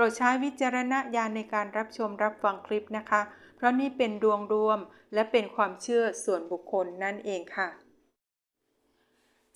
รดใช้วิจารณญาณในการรับชมรับฟังคลิปนะคะ เพราะนี่เป็นดวงรวมและเป็นความเชื่อส่วนบุคคลนั่นเองค่ะ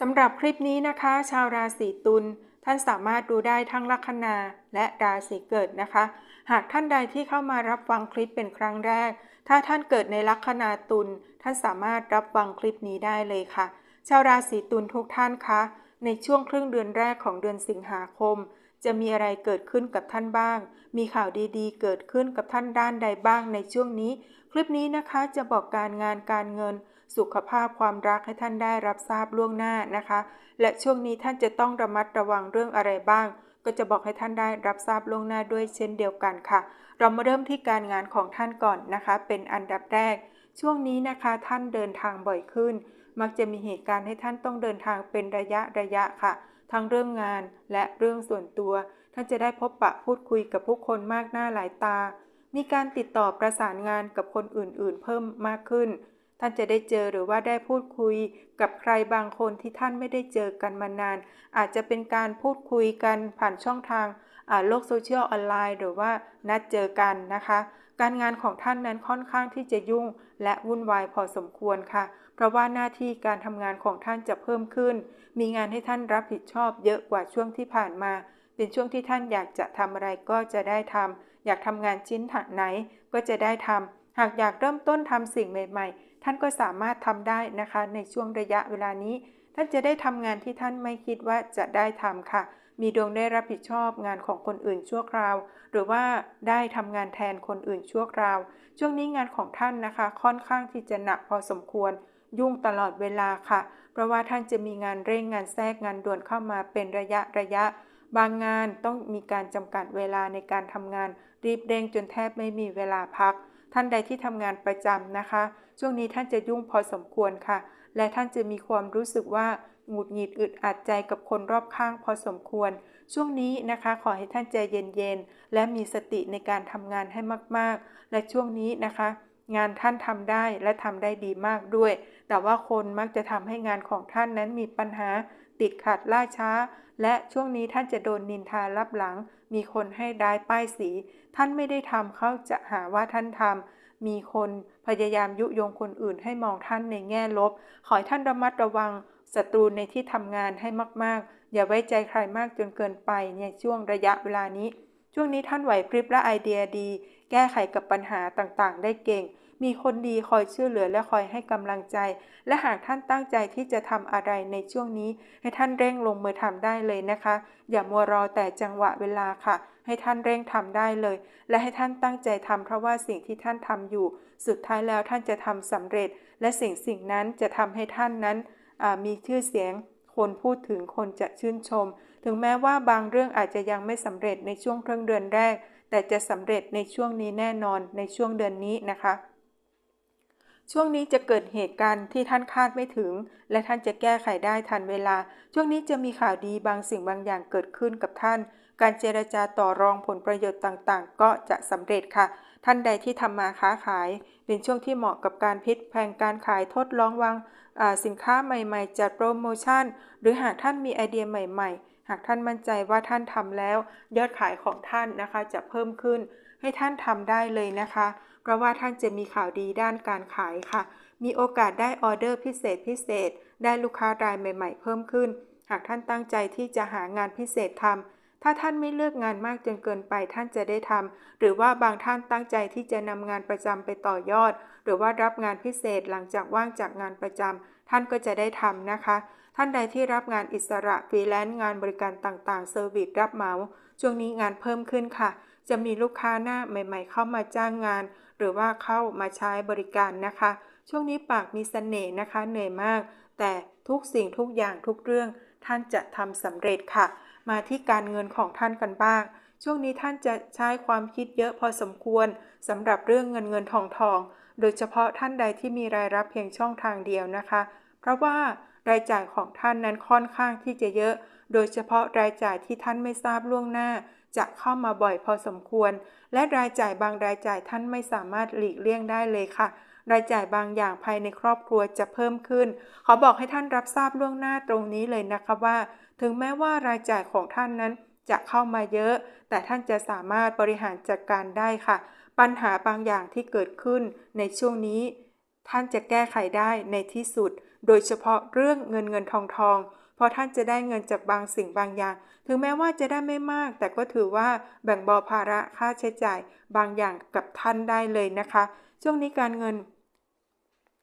สำหรับคลิปนี้นะคะ ชาวราศีตุลท่านสามารถดูได้ทั้งลัคนาและราศีเกิดนะคะ หากท่านใดที่เข้ามารับฟังคลิปเป็นครั้งแรก ถ้าท่านเกิดในลัคนาตุลท่านสามารถรับฟังคลิปนี้ได้เลยค่ะ ชาวราศีตุลทุกท่านคะ ในช่วงครึ่งเดือนแรกของเดือนสิงหาคม จะมีอะไรเกิดขึ้นกับท่านบ้าง มีข่าวดีๆ เกิดขึ้นกับท่านด้านใดบ้างในช่วงนี้ คลิปนี้นะคะจะบอกการงานการเงิน สุขภาพความรักให้ท่านได้รับทราบล่วงหน้านะคะ และช่วงนี้ท่านจะต้องระมัดระวังเรื่องอะไรบ้าง ก็จะบอกให้ท่านได้รับทราบล่วงหน้าด้วยเช่นเดียวกันค่ะ เรามาเริ่มที่การงานของท่านก่อนนะคะ เป็นอันดับแรก ช่วงนี้นะคะท่านเดินทางบ่อยขึ้น มักจะมีเหตุการณ์ให้ท่านต้องเดินทางเป็นระยะระยะค่ะ ทั้งเรื่องงานและเรื่องส่วนตัว ท่านจะได้พบปะพูดคุยกับผู้คนมากหน้าหลายตา มีการติดต่อประสานงานกับคนอื่นๆ เพิ่มมากขึ้น ท่านจะได้เจอหรือว่าได้พูดคุย กับใครบางคนที่ท่านไม่ได้เจอกันมานาน อาจจะเป็นการพูดคุยกันผ่านช่องทางโลกโซเชียลออนไลน์หรือว่านัดเจอกันนะคะ การงานของท่านนั้นค่อนข้างที่จะยุ่ง และวุ่นวายพอสมควรค่ะ เพราะว่าหน้าที่การทำงานของท่านจะเพิ่มขึ้น มีงานให้ท่านรับผิดชอบเยอะกว่าช่วงที่ผ่านมา เป็นช่วงที่ท่านอยากจะทำอะไรก็จะได้ทำอยากทำงานชิ้นถัดไหนก็จะได้ทำหากอยากเริ่มต้นทำสิ่งใหม่ ๆ ท่านก็สามารถทำได้นะคะ ในช่วงระยะเวลานี้ ท่านจะได้ทำงานที่ท่านไม่คิดว่าจะได้ทำค่ะ มีดวงได้รับผิดชอบงานของคนอื่นชั่วคราว หรือว่าได้ทำงานแทนคนอื่นชั่วคราว ช่วงนี้งานของท่านนะคะ ค่อนข้างที่จะหนักพอสมควร ยุ่งตลอดเวลาค่ะ เพราะว่าท่านจะมีงานเร่งงานแทรกงานด่วนเข้ามาเป็นระยะระยะ บางงานต้องมีการจำกัดเวลาในการทำงาน รีบเร่งจนแทบไม่มีเวลาพัก ท่านใดที่ทำงานประจำนะคะ ช่วงนี้ท่านจะยุ่งพอสมควรค่ะ และท่านจะมีความรู้สึกว่า หงุดหงิดอึดอัดใจกับคนรอบข้างพอสมควร ช่วงนี้นะคะขอให้ท่านใจเย็นๆ และมีสติในการทำงานให้มากๆ และช่วงนี้นะคะ งานท่านทำได้และทำได้ดีมากด้วย แต่ว่าคนมักจะทำให้งานของท่านนั้นมีปัญหา ติดขัดล่าช้า และช่วงนี้ท่านจะโดนนินทารับหลัง มีคนให้ได้ป้ายสี ท่านไม่ได้ทำเขาจะหาว่าท่านทำมีคนพยายามยุยงคนอื่นให้มองท่านในแง่ลบ ขอให้ท่านระมัดระวัง ศัตรูในที่ทำงานให้มากๆ อย่าไว้ใจใครมากจนเกินไปในช่วงระยะเวลานี้ ช่วงนี้ท่านไหวพริบและไอเดียดี แก้ไขกับปัญหาต่างๆ ได้เก่ง มีคนดีคอยช่วยเหลือและคอยให้กำลังใจ และหากท่านตั้งใจที่จะทำอะไรในช่วงนี้ ให้ท่านเร่งลงมือทำได้เลยนะคะ อย่ามัวรอแต่จังหวะเวลาค่ะ ให้ท่านเร่งทำได้เลย และให้ท่านตั้งใจทำเพราะว่าสิ่งที่ท่านทำอยู่ สุดท้ายแล้วท่านจะทำสำเร็จ และสิ่งสิ่งนั้นจะทำให้ท่านนั้น มีชื่อเสียง คนพูดถึงคนจะชื่นชม ถึงแม้ว่าบางเรื่องอาจจะยังไม่สำเร็จในช่วงครึ่งเดือนแรก แต่จะสำเร็จในช่วงนี้แน่นอนในช่วงเดือนนี้นะคะช่วงนี้จะเกิดเหตุการณ์ที่ท่านคาดไม่ถึง และท่านจะแก้ไขได้ทันเวลา ช่วงนี้จะมีข่าวดีบางสิ่งบางอย่างเกิดขึ้นกับท่าน การเจรจาต่อรองผลประโยชน์ต่างๆ ก็จะสำเร็จค่ะ ท่านใดที่ทำมาค้าขาย เป็นช่วงที่เหมาะกับการพิจแพงการขายทดลองวางสินค้าใหม่ๆ จัดโปรโมชั่น หรือหากท่านมีไอเดียใหม่ๆ หากท่านมั่นใจว่าท่านทำแล้ว ยอดขายของท่านนะคะจะเพิ่มขึ้น ให้ท่านทำได้เลยนะคะ เพราะว่าท่านจะมีข่าวดีด้านการขายค่ะ มีโอกาสได้ออเดอร์พิเศษพิเศษ ได้ลูกค้ารายใหม่ ๆ เพิ่มขึ้น หากท่านตั้งใจที่จะหางานพิเศษทำ ถ้าท่านไม่เลือกงานมากจนเกินไปท่านจะได้ทำหรือว่าบางท่านตั้งใจที่จะนำงานประจำไปต่อยอด หรือว่ารับงานพิเศษหลังจากว่างจากงานประจำท่านก็จะได้ทำนะคะ ท่านใดที่รับงานอิสระฟรีแลนซ์งานบริการต่างๆเซอร์วิสรับเหมาช่วงนี้งานเพิ่มขึ้นค่ะ จะมีลูกค้าหน้าใหม่ ๆ เข้ามาจ้างงาน หรือว่าเข้ามาใช้บริการนะคะ ช่วงนี้ปากมีเสน่ห์นะคะเหนื่อยมาก แต่ทุกสิ่งทุกอย่างทุกเรื่อง ท่านจะทำสำเร็จค่ะ มาที่การเงินของท่านกันบ้าง ช่วงนี้ท่านจะใช้ความคิดเยอะพอสมควรสำหรับเรื่องเงินเงินทองทอง โดยเฉพาะท่านใดที่มีรายรับเพียงช่องทางเดียวนะคะ เพราะว่ารายจ่ายของท่านนั้นค่อนข้างที่จะเยอะ โดยเฉพาะรายจ่ายที่ท่านไม่ทราบล่วงหน้า จะเข้ามาบ่อยพอสมควร และรายจ่ายบางรายจ่ายท่านไม่สามารถหลีกเลี่ยงได้เลยค่ะ รายจ่ายบางอย่างภายในครอบครัวจะเพิ่มขึ้น ขอบอกให้ท่านรับทราบล่วงหน้าตรงนี้เลยนะคะว่า ถึงแม้ว่ารายจ่ายของท่านนั้นจะเข้ามาเยอะ แต่ท่านจะสามารถบริหารจัดการได้ค่ะ ปัญหาบางอย่างที่เกิดขึ้นในช่วงนี้ ท่านจะแก้ไขได้ในที่สุด โดยเฉพาะเรื่องเงินเงินทองทองเพราะท่านจะได้เงินจากบางสิ่งบางอย่าง ถึงแม้ว่าจะได้ไม่มาก แต่ก็ถือว่าแบ่งเบาภาระค่าใช้จ่ายบางอย่างกับท่านได้เลยนะคะ ช่วงนี้การเงิน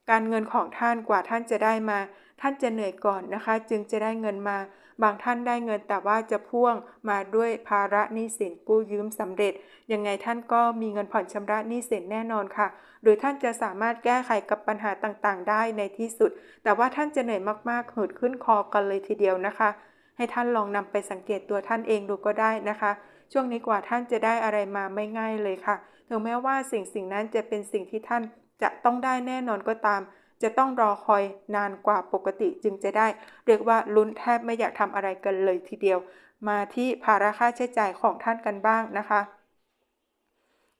การเงินของท่านกว่าท่านจะได้มา ท่านจะเหนื่อยก่อนนะคะ จึงจะได้เงินมา บางท่านได้เงินแต่ว่าจะพ่วงมาด้วยภาระหนี้สินกู้ยืมสำเร็จ ยังไงท่านก็มีเงินผ่อนชำระหนี้สินแน่นอนค่ะ หรือท่านจะสามารถแก้ไขกับปัญหาต่างๆ ได้ในที่สุด แต่ว่าท่านจะเหนื่อยมากๆหืดขึ้นคอกันเลยทีเดียวนะคะ ให้ท่านลองนำไปสังเกตตัวท่านเองดูก็ได้นะคะช่วงนี้กว่าท่านจะได้อะไรมาไม่ง่ายเลยค่ะ ถึงแม้ว่าสิ่งสิ่งนั้นจะเป็นสิ่งที่ท่าน จะต้องได้แน่นอนก็ตาม จะต้องรอคอยนานกว่าปกติจึงจะได้ เรียกว่าลุ้นแทบไม่อยากทำอะไรกันเลยทีเดียว มาที่ภาระค่าใช้จ่ายของท่านกันบ้างนะคะ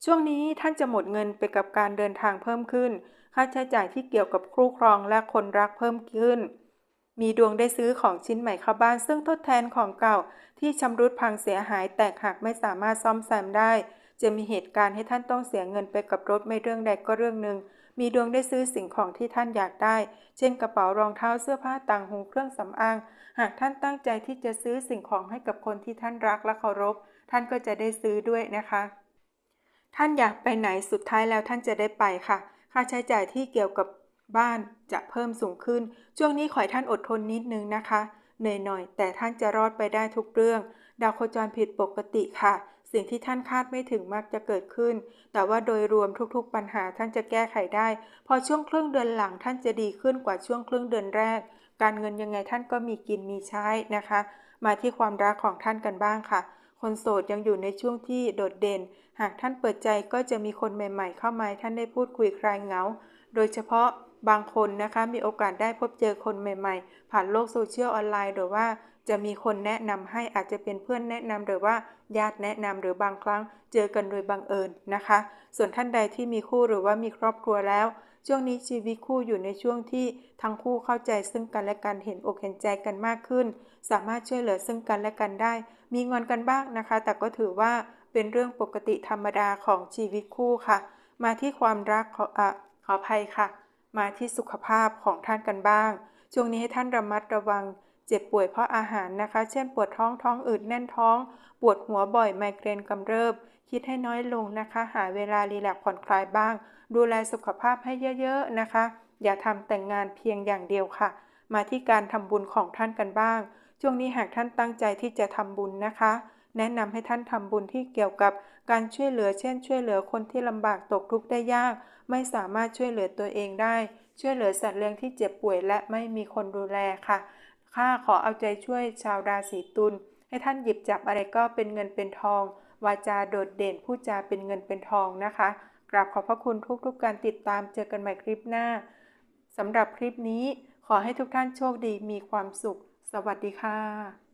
ช่วงนี้ท่านจะหมดเงินไปกับการเดินทางเพิ่มขึ้น ค่าใช้จ่ายที่เกี่ยวกับคู่ครองและคนรักเพิ่มขึ้น มีดวงได้ซื้อของชิ้นใหม่เข้าบ้าน ซึ่งทดแทนของเก่าที่ชำรุดพังเสียหายแตกหักไม่สามารถซ่อมแซมได้ จะมีเหตุการณ์ให้ท่านต้องเสียเงินไปกับรถไม่เรื่องใดก็เรื่องหนึ่ง มีดวงได้ซื้อสิ่งของที่ท่านอยากได้ เช่นกระเป๋ารองเท้าเสื้อผ้าต่างหูเครื่องสำอาง หากท่านตั้งใจที่จะซื้อสิ่งของให้กับคนที่ท่านรักและเคารพ ท่านก็จะได้ซื้อด้วยนะคะ ท่านอยากไปไหนสุดท้ายแล้วท่านจะได้ไปค่ะ ค่าใช้จ่ายที่เกี่ยวกับบ้านจะเพิ่มสูงขึ้น ช่วงนี้ขอให้ท่านอดทนนิดนึงนะคะ เหนื่อยหน่อย แต่ท่านจะรอดไปได้ทุกเรื่อง ดาวโคจรผิดปกติค่ะ สิ่งที่ท่านคาดไม่ถึงมักจะเกิดขึ้น แต่ว่าโดยรวมทุกๆปัญหาท่านจะแก้ไขได้ พอช่วงครึ่งเดือนหลังท่านจะดีขึ้นกว่าช่วงครึ่งเดือนแรก การเงินยังไงท่านก็มีกินมีใช้นะคะ มาที่ความรักของท่านกันบ้างค่ะ คนโสดยังอยู่ในช่วงที่โดดเด่น หากท่านเปิดใจก็จะมีคนใหม่ๆ เข้ามาท่านได้พูดคุยคลายเหงา โดยเฉพาะบางคนนะคะมีโอกาสได้พบเจอคนใหม่ๆ ผ่านโลกโซเชียลออนไลน์หรือว่า จะมีคนแนะนำให้อาจจะเป็นเพื่อนแนะนำหรือว่าญาติแนะนำหรือบางครั้งเจอกันโดยบังเอิญนะคะ ส่วนท่านใดที่มีคู่หรือว่ามีครอบครัวแล้ว ช่วงนี้ชีวิตคู่อยู่ในช่วงที่ทั้งคู่เข้าใจซึ่งกันและกันเห็นอกเห็นใจกันมากขึ้น สามารถช่วยเหลือซึ่งกันและกันได้ มีงอนกันบ้างนะคะ แต่ก็ถือว่าเป็นเรื่องปกติธรรมดาของชีวิตคู่ค่ะ มาที่ความรักขออขออภัยค่ะ มาที่สุขภาพของท่านกันบ้าง ช่วงนี้ให้ท่านระมัดระวัง เจ็บป่วยเพราะอาหารนะคะ เช่นปวดท้องท้องอืดแน่นท้อง ปวดหัวบ่อยไมเกรนกำเริบ คิดให้น้อยลงนะคะ หาเวลารีแลกผ่อนคลายบ้าง ดูแลสุขภาพให้เยอะๆนะคะ อย่าทำแต่งงานเพียงอย่างเดียวค่ะ มาที่การทำบุญของท่านกันบ้าง ช่วงนี้หากท่านตั้งใจที่จะทำบุญนะคะ แนะนำให้ท่านทำบุญที่เกี่ยวกับการช่วยเหลือ เช่น ช่วยเหลือคนที่ลำบากตกทุกข์ได้ยาก ไม่สามารถช่วยเหลือตัวเองได้ ช่วยเหลือสัตว์เลี้ยงที่เจ็บป่วยและไม่มีคนดูแลค่ะ ข้าขอเอาใจช่วยชาวราศีตุลให้ท่านหยิบจับอะไรก็เป็นเงินเป็นทอง วาจาโดดเด่นพูดจาเป็นเงินเป็นทองนะคะ กราบขอบพระคุณทุกๆการติดตามเจอกันใหม่คลิปหน้าสำหรับคลิปนี้ขอให้ทุกท่านโชคดีมีความสุข สวัสดีค่ะ